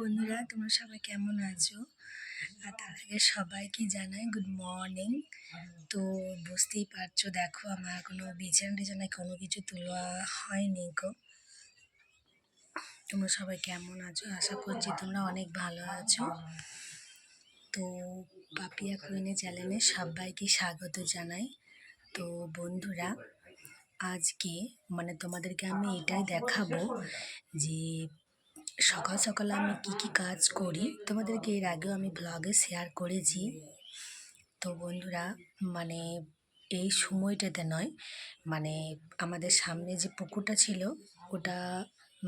বন্ধুরা, তোমরা সবাই কেমন আছো? আর তার আগে সবাইকে জানাই গুড মর্নিং তো বুঝতেই পারছ, দেখো আমার এখনও বিছানা টিছানায় কোনো কিছু তোলা হয়নি গো। তোমরা সবাই কেমন আছো? আশা করছি তোমরা অনেক ভালো আছো। তো পাপিয়া কুইনে চ্যানেলে সবাইকে স্বাগত জানাই। তো বন্ধুরা, আজকে মানে তোমাদেরকে আমি এটাই দেখাবো যে সকাল সকাল আমি কি কি কাজ করি, তোমাদেরকে এর আগেও আমি ব্লগে শেয়ার করেছি। তো বন্ধুরা মানে এই সময়টাতে নয় মানে আমাদের সামনে যে পুকুরটা ছিল, ওটা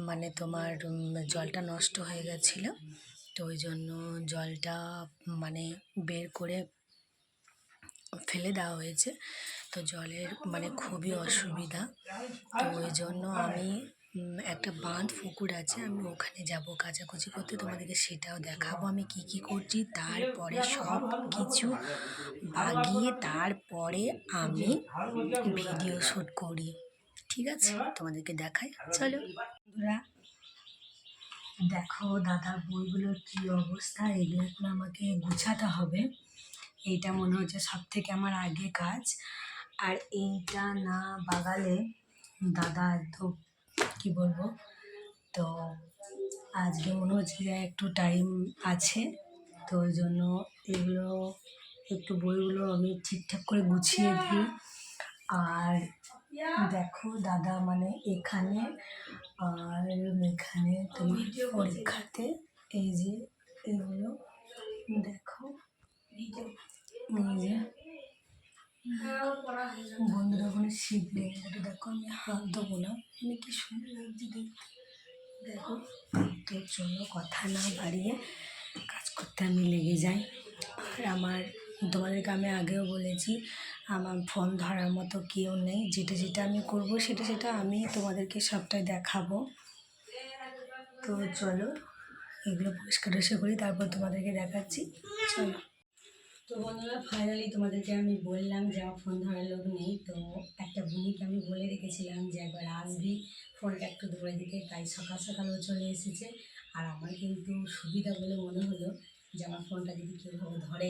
মানে তোমার জলটা নষ্ট হয়ে গেছিল। তো ওই জন্য জলটা মানে বের করে ফেলে দেওয়া হয়েছে। তো জলের মানে খুবই অসুবিধা। তো ওই জন্য আমি একটা বাঁধ পুকুর আছে, আমি ওখানে যাব কাচাকুচি করতে। তোমাদেরকে সেটাও দেখাবো আমি কি কি করছি। তারপরে সব কিছু বাগিয়ে তারপরে আমি ভিডিও শ্যুট করি। ঠিক আছে? তোমাদেরকে দেখাই। চলো। দেখো দাদার বইগুলোর কি অবস্থা, এগুলো এখন আমাকে গুছাতে হবে। এইটা মনে হচ্ছে সব থেকে আমার আগে কাজ। আর এইটা না বাগালে দাদা একদম কি বলব? তো আজকে মনে হচ্ছে যে একটু টাইম আছে তো ওই জন্য এগুলো একটু বইগুলো আমি ঠিকঠাক করে গুছিয়ে দিই। আর দেখো দাদা মানে এখানে আর এখানে তোমার পরীক্ষাতে এই যে এগুলো দেখো এই যে বন্ধুরা ওখানে শীত লেগে গেছে দেখো আমি হাত দেবো না আমি কি সুন্দর লাগছে দেখতে দেখো চলো কথা না বাড়িয়ে কাজ করতে আমি লেগে যাই। আর আমার তোমাদেরকে আমি আগেও বলেছি, আমার ফোন ধরার মতো কেউ নেই। যেটা যেটা আমি করব, সেটা সেটা আমি তোমাদেরকে সবটাই দেখাবো। তো চলো, এগুলো পরিষ্কার টরিষ্কার করি, তারপর তোমাদেরকে দেখাচ্ছি। চলো। তো বন্ধুরা ফাইনালি তোমাদেরকে আমি বললাম যে আমার ফোন ধরার লোক নেই, তো একটা বুনিকে আমি বলে রেখেছিলাম যে একবার আসবি। ফোনটা একটু দূরে দিকে তাই সকাল সকালও চলে এসেছে। আর আমার কিন্তু সুবিধা বলে মনে হলো যে আমার ফোনটা যদি কেউ ধরে,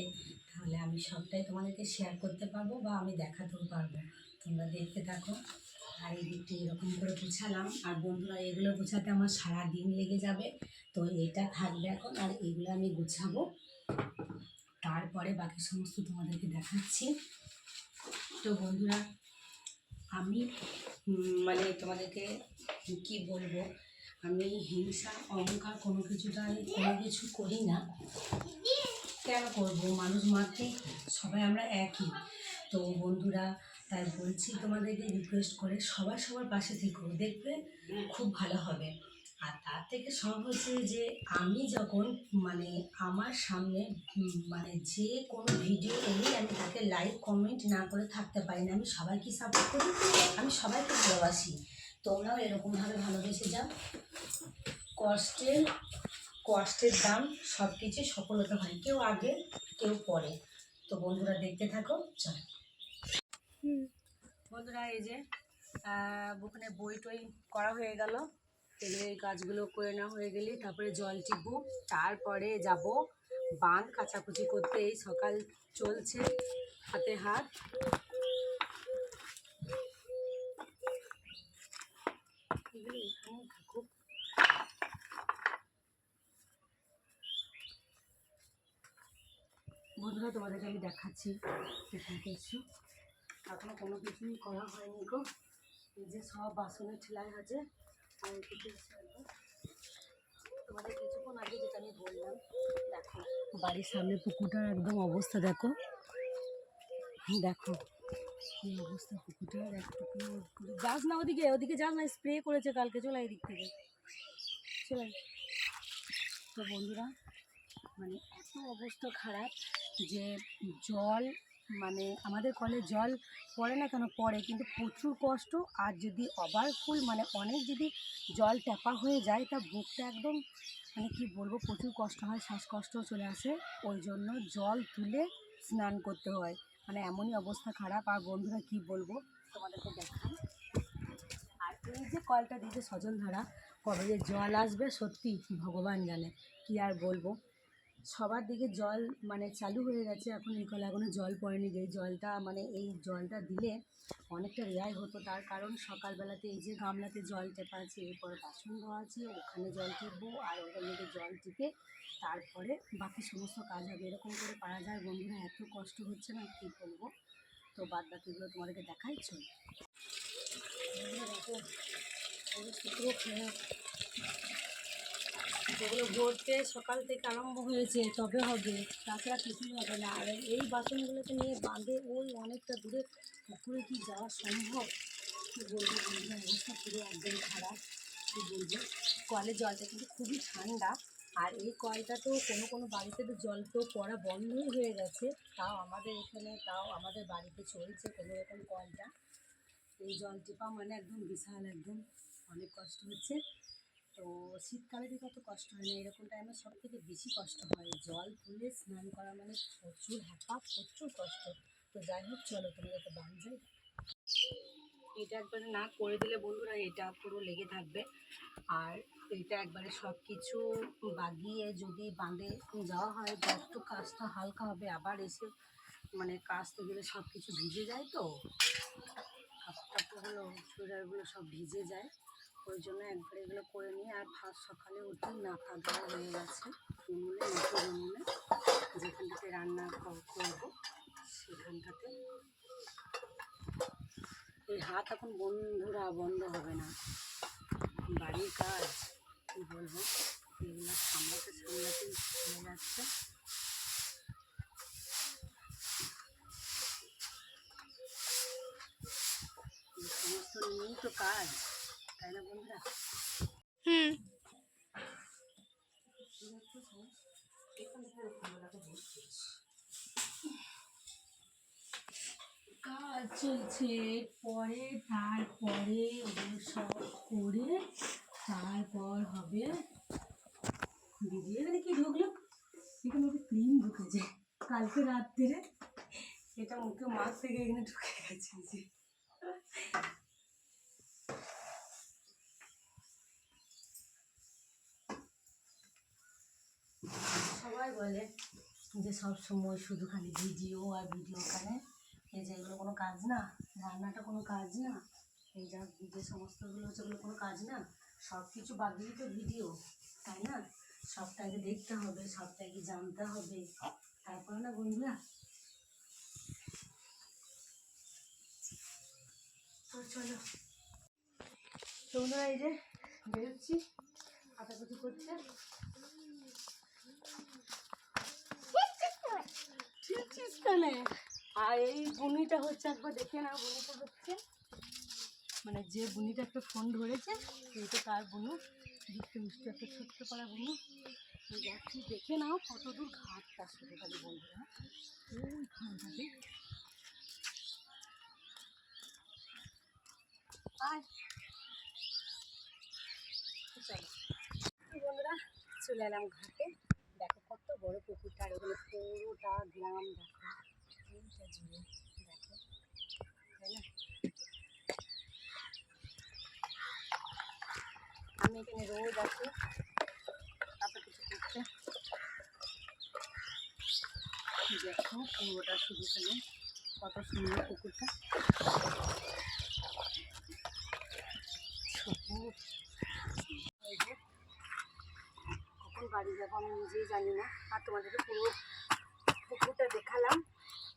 তাহলে আমি সবটাই তোমাদেরকে শেয়ার করতে পারব বা আমি দেখাতেও পারব। তোমরা দেখতে থাকো। আর এই দিকটা এরকম করে গুছালাম। আর বন্ধুরা, এগুলো গুছাতে আমার সারা দিন লেগে যাবে। তো এটা থাকবে এখন, আর এগুলো আমি গুছাবো। তারপরে বাকি সমস্ত তোমাদেরকে দেখাচ্ছি। তো বন্ধুরা, আমি মানে তোমাদেরকে কি বলব? আমি হিংসা, অহংকার কোনো কিছুটা আমি কোনো কিছু করি না। কেন করব? মানুষ মাত্রই সবাই আমরা একই। তো বন্ধুরা, তাই বলছি তোমাদেরকে রিকোয়েস্ট করে সবার সবার পাশে থেকো, দেখবে খুব ভালো হবে। আর তার থেকে সব হচ্ছে যে আমি যখন মানে আমার সামনে মানে যে কোনো ভিডিও এলেই আমি তাকে লাইক কমেন্ট না করে থাকতে পারি না। আমি সবাইকে সাপোর্ট করি, আমি সবাইকে ভালোবাসি। তোমরাও এরকমভাবে ভালোবেসে যাও। কষ্টের কষ্টের দাম সব কিছু সফলতা হয়। কেউ আগে কেউ পরে। তো বন্ধুরা দেখতে থাকো চল। বন্ধুরা এই যে ওখানে বই টই করা হয়ে গেল। এগুলো এই কাজগুলো করে নেওয়া হয়ে গেলে তারপরে জল টিপবো। তারপরে যাব বাঁধ কাচাকুচি করতে। এই সকাল চলছে হাতে হাত। বন্ধুরা, তোমাদেরকে আমি দেখাচ্ছি এসো এখনও কোনো কিছুই করা হয়নি গো। এই যে সব বাসনের ঠেলাই আছে তোমাদের কিছুক্ষণ আগে যেটা আমি বললাম, দেখো, বাড়ির সামনে পুকুরটার একদম অবস্থা, দেখো। দেখো যাস না ওদিকে ওদিকে যাস না স্প্রে করেছে কালকে, চলে এদিক থেকে। চলে। তো বন্ধুরা মানে এত অবস্থা খারাপ যে জল মানে আমাদের কলে জল পড়ে না কেন? পড়ে, কিন্তু প্রচুর কষ্ট। আর যদি ওভারফুল মানে অনেক যদি জল টেপা হয়ে যায়, তা বুকটা একদম মানে কি বলব, প্রচুর কষ্ট হয়, শ্বাসকষ্টও চলে আসে। ওই জন্য জল তুলে স্নান করতে হয়। মানে এমনই অবস্থা খারাপ, আর বন্ধুরা কি বলব? তোমাদেরকে দেখাই। আর এই যে কলটা দিয়েছে সজলধারা, কবে যে জল আসবে সত্যি ভগবান জানে। কি আর বলব? সবার দিকে জল মানে চালু হয়ে গেছে এখন এই কলে, এখনও জল পড়েনি যে জলটা মানে এই জলটা দিলে অনেকটা রেয়াই হতো। তার কারণ সকালবেলাতে এই যে গামলাতে জল টেপা আছে, এরপর বাসন ধোয়া আছে, ওখানে জল টিপবো আর ওখান থেকে জল টিপে তারপরে বাকি সমস্ত কাজ হবে। এরকম করে পারা যায়। বন্ধুরা, এত কষ্ট হচ্ছে না, কী বলব? তো বাদ বাকিগুলো তোমাদেরকে দেখাই, চল। খেয়ে ভরতে সকাল থেকে আরম্ভ হয়েছে, তবে হবে। তাছাড়া কিছুই হবে না। আর এই বাসনগুলোকে নিয়ে বাঁধে ওই অনেকটা দূরে পুকুরে কি যাওয়া সম্ভব? কী বলব অবস্থা পুরো একদম খারাপ। কী বলব? কলের জলটা কিন্তু খুবই ঠান্ডা। আর এই কলটা তো কোনো কোনো বাড়িতে তো জল তো পড়া বন্ধই হয়ে গেছে। তাও আমাদের এখানে, তাও আমাদের বাড়িতে চলছে কোনো রকম কলটা। এই জল টিপা মানে একদম বিশাল, একদম অনেক কষ্ট হচ্ছে। তো শীতকালে দিকে অত কষ্ট হয় না, এরকম টাইমে সব থেকে বেশি কষ্ট হয় জল তুলে স্নান করা মানে প্রচুর হ্যাপা প্রচুর কষ্ট। তো যাই হোক, চলো তোমাদেরকে বান যাই। এটা একবারে না করে দিলে বন্ধুরা, এটা পুরো লেগে থাকবে। আর এটা একবারে সব কিছু বাগিয়ে যদি বাঁধে যাওয়া হয় তো একটু কাজটা হালকা হবে, আবার এসে মানে কাজতে গেলে সব কিছু ভিজে যায় তো? কাপড় কাপড়গুলো চুড়ারগুলো সব ভিজে যায়। ওই জন্য একবার এগুলো করে নিয়ে আর ফার্স্ট সকালে উঠেই নাকা দেওয়া হয়ে গেছে। উনুনে নতুন উনুনে যেখানটাতে রান্না কর- করব, সেখানটাতে। এই হাত এখন বন্ধুরা বন্ধ হবে না। বাড়ির কাজ, কী বলব? এগুলো সামলাতে সামলাতেই চলে যাচ্ছে। সমস্ত নিয়েই তো কাজ। তাই কাজ চলছে, পরে, তারপরে ওগুলো সব করে তারপর হবে দিদি এখানে কি ঢুকলো? এখানে একটা ক্রিম ঢুকেছে কালকে রাত্রে এটা মুখে মাছ থেকে এখানে ঢুকে গেছে বলে যে সব সময় শুধু খালি ভিডিও আর ভিডিও কানে এই যে এগুলো কোনো কাজ না, রান্নাটা কোনো কাজ না, এই যা যে সমস্তগুলো ওগুলো কোনো কাজ না, সব কিছু বাদ দিয়েই তো ভিডিও, তাই না? সবটাকে দেখতে হবে, সবটাকে জানতে হবে। তারপরে না বন্ধুরা? চলো। তো বন্ধুরা এই যে বেরোচ্ছি কাটাকুটি করছে। আর এই হচ্ছে, একবার দেখে হচ্ছে। মানে যে বুনিটা একটা ফোন ধরেছে এইটা তার বুনু। মিষ্টি একটা ছোট্ট করা বুনু। যাচ্ছি দেখে নাও কত দূর ঘাটটা শুধু খালি বন্ধুরা ওই ঘাটটাতে বন্ধুরা, চলে এলাম ঘাটে। বড় পুকুরটা, আর ওখানে পুরোটা গ্রাম দেখো। এইটা জুড়ে, দেখো। তাই না? আমি এখানে রোজ আসি, তারপর কিছু করতে। দেখো পুরোটা শুধু কত সুন্দর পুকুরটা সবুজ এই যে কখন বাড়ি যাব, আমি নিজেই জানি না। আর তোমাদেরকে পুরো পুকুরটা দেখালাম,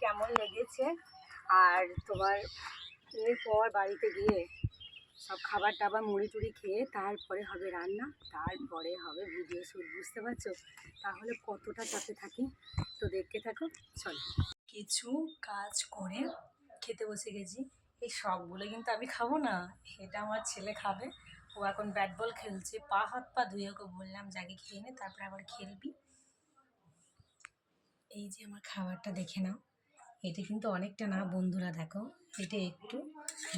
কেমন লেগেছে। আর তোমার এরপর বাড়িতে গিয়ে সব খাবার টাবার মুড়ি টুড়ি খেয়ে তারপরে হবে রান্না, তারপরে হবে ভিডিও শ্যুট বুঝতে পারছ? তাহলে কতটা চাপে থাকি? তো দেখতে থাকো, চলো। কিছু কাজ করে খেতে বসে গেছি। এই সবগুলো কিন্তু আমি খাব না, এটা আমার ছেলে খাবে। ও এখন ব্যাট বল খেলছে। পা হাত পা ধুয়ে ওকে বললাম যাকে খেয়ে নে, তারপরে আবার খেলবি। এই যে আমার খাবারটা দেখে নাও। এটা কিন্তু অনেকটা না, বন্ধুরা দেখো, এটা একটু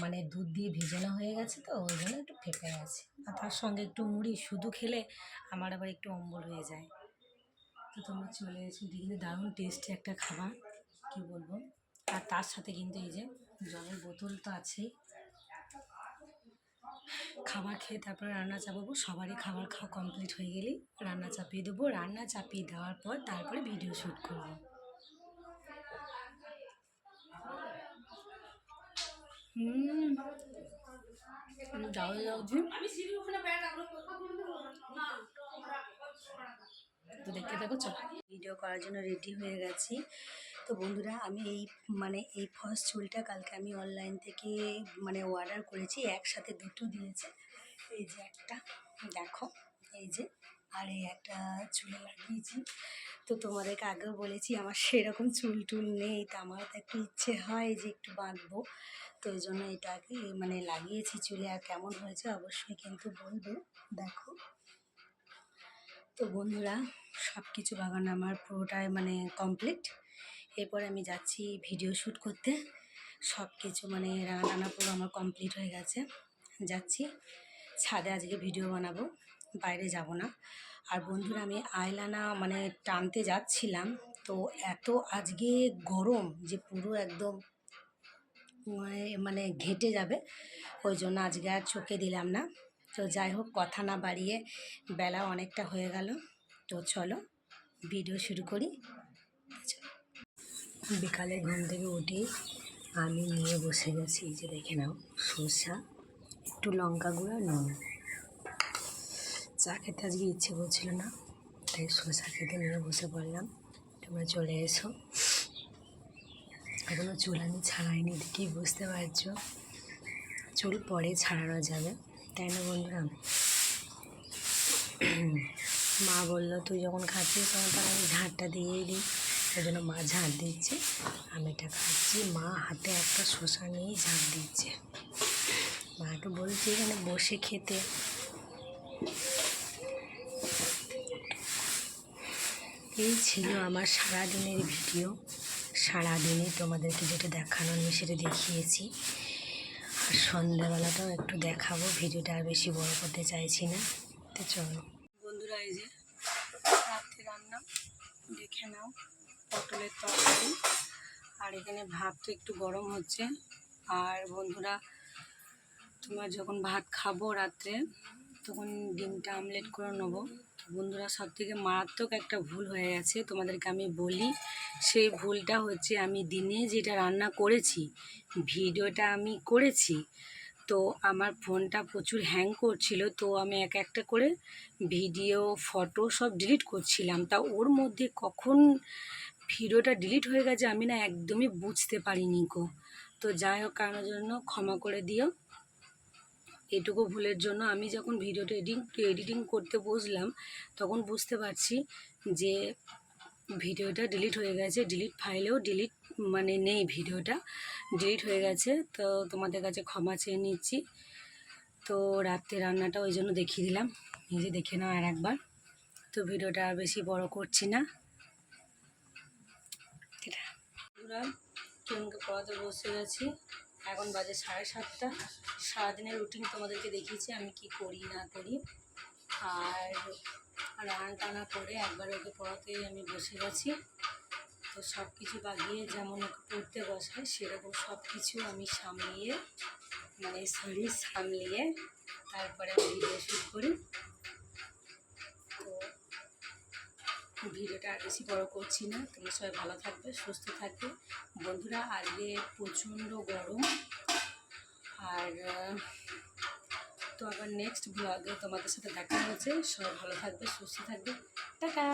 মানে দুধ দিয়ে ভেজানো হয়ে গেছে তো, ওই জন্য একটু ফেঁপে গেছে। আর তার সঙ্গে একটু মুড়ি, শুধু খেলে আমার আবার একটু অম্বল হয়ে যায়। তো তোমরা চলে এসো কিন্তু দারুণ টেস্টি একটা খাবার, কী বলব? আর তার সাথে কিন্তু এই যে জলের বোতল তো আছেই। খাবার খেয়ে তারপরে রান্না চাপাবো। সবারই খাবার খাওয়া কমপ্লিট হয়ে গেলেই রান্না চাপিয়ে দেবো। রান্না চাপিয়ে দেওয়ার পর তারপরে ভিডিও শ্যুট করব। হুম। যাও তো দেখতে থাকো চলো। ভিডিও করার জন্য রেডি হয়ে গেছি। তো বন্ধুরা, আমি এই মানে এই ফার্স্ট চুলটা কালকে আমি অনলাইন থেকে মানে অর্ডার করেছি, একসাথে দুটো দিয়েছে। এই যে একটা, দেখো, এই যে, আর এই একটা চুলে লাগিয়েছি। তো তোমাদেরকে আগেও বলেছি, আমার সেরকম চুল টুল নেই, তা আমার তো একটু ইচ্ছে হয় যে একটু বাঁধবো। তো এই জন্য এটাকে মানে লাগিয়েছি চুলে, আর কেমন হয়েছে অবশ্যই কিন্তু বলব, দেখো। তো বন্ধুরা সব কিছু বাগান আমার পুরোটাই মানে কমপ্লিট এরপর আমি যাচ্ছি ভিডিও শ্যুট করতে। সব কিছু মানে রান্না টানা পুরো আমার কমপ্লিট হয়ে গেছে। যাচ্ছি। ছাদে আজকে ভিডিও বানাবো। বাইরে যাব না। আর বন্ধুরা, আমি আয়লানা মানে টানতে যাচ্ছিলাম। তো এত আজকে গরম যে পুরো একদম মানে মানে ঘেটে যাবে। ওই জন্য আজকে আর চোখে দিলাম না। তো যাই হোক, কথা না বাড়িয়ে বেলা অনেকটা হয়ে গেল। তো চলো, ভিডিও শুরু করি। বিকালে ঘুম থেকে উঠি আমি নিয়ে বসে গেছি যে দেখে নাও, সর্ষা, একটু লঙ্কা গুঁড়ো নুন। চা খেতে আজকে ইচ্ছে করছিল না, তাই শসা খেতে নিয়ে বসে পড়লাম। তোমরা চলে এসো। এখনও চুল আমি ছাড়াইনি দেখেই বুঝতে পারছ? চুল পরে ছাড়ানো যাবে, তাই না বন্ধুরা? মা বলল, তুই যখন খাচ্ছিস তখন তাহলে আমি ঝাঁটটা দিয়েই দিই। ওই জন্য মা ঝাঁট দিচ্ছে। আমি এটা খাচ্ছি। মা হাতে একটা শসা নিয়েই ঝাঁট দিচ্ছে। মাকে বলছি এখানে বসে খেতে। এই ছিল আমার সারাদিনের ভিডিও। সারাদিনে তোমাদেরকে যেটা দেখানো, আমি সেটা দেখিয়েছি। আর সন্ধ্যাবেলাটাও একটু দেখাবো। ভিডিওটা আর বেশি বড় করতে চাইছি না। তো চলো। বন্ধুরা, এই যে রাত্রে রান্না, দেখে নাও। পটলের তরকারি। আর এখানে ভাত তো একটু গরম হচ্ছে। আর বন্ধুরা, তোমরা যখন ভাত খাব রাত্রে, তখন ডিমটা আমলেট করে নেব। বন্ধুরা সব থেকে মারাত্মক একটা ভুল হয়ে গেছে। তোমাদেরকে আমি বলি সেই ভুলটা হচ্ছে আমি দিনে যেটা রান্না করেছি, ভিডিওটা আমি করেছি, তো আমার ফোনটা প্রচুর হ্যাং করছিল। তো আমি এক একটা করে ভিডিও, ফটো সব ডিলিট করছিলাম। তা ওর মধ্যে কখন ভিডিওটা ডিলিট হয়ে গেছে, আমি না একদমই বুঝতে পারিনি গো। তো যাই হোক, কারোর জন্য ক্ষমা করে দিও। এটুকু ভুলের জন্য আমি যখন ভিডিওটা এডিং এডিটিং করতে বসলাম, তখন বুঝতে পারছি যে ভিডিওটা ডিলিট হয়ে গেছে। ডিলিট ফাইলেও ডিলিট মানে নেই ভিডিওটা ডিলিট হয়ে গেছে। তো তোমাদের কাছে ক্ষমা চেয়ে নিচ্ছি। তো রাত্রে রান্নাটা ওই জন্য দেখিয়ে দিলাম। নিজে দেখে নাও আর একবার। তো ভিডিওটা আর বেশি বড় করছি না এটা পুরা ট্রেনকে পড়াতে বসে গেছি এখন বাজে সাড়ে সাতটা। সারাদিনের রুটিন তোমাদেরকে দেখিয়েছি, আমি কি করি, না করি। আর রান্না টানা করে একবার ওকে পড়াতে আমি বসে গেছি। তো সব কিছু বাগিয়ে যেমন ওকে পড়তে বসায়, সেরকম সব কিছু আমি সামলিয়ে মানে সরি সামলিয়ে তারপরে আমি ভিডিও করি। ভিডিওটা আর বেশি বড় করছি না। তোমরা সবাই ভালো থাকবে, সুস্থ থাকবে। বন্ধুরা, আজকে প্রচণ্ড গরম। আর, তো আবার নেক্সট ব্লগে তোমাদের সাথে দেখা হয়েছে সবাই ভালো থাকবে, সুস্থ থাকবে। টাটা!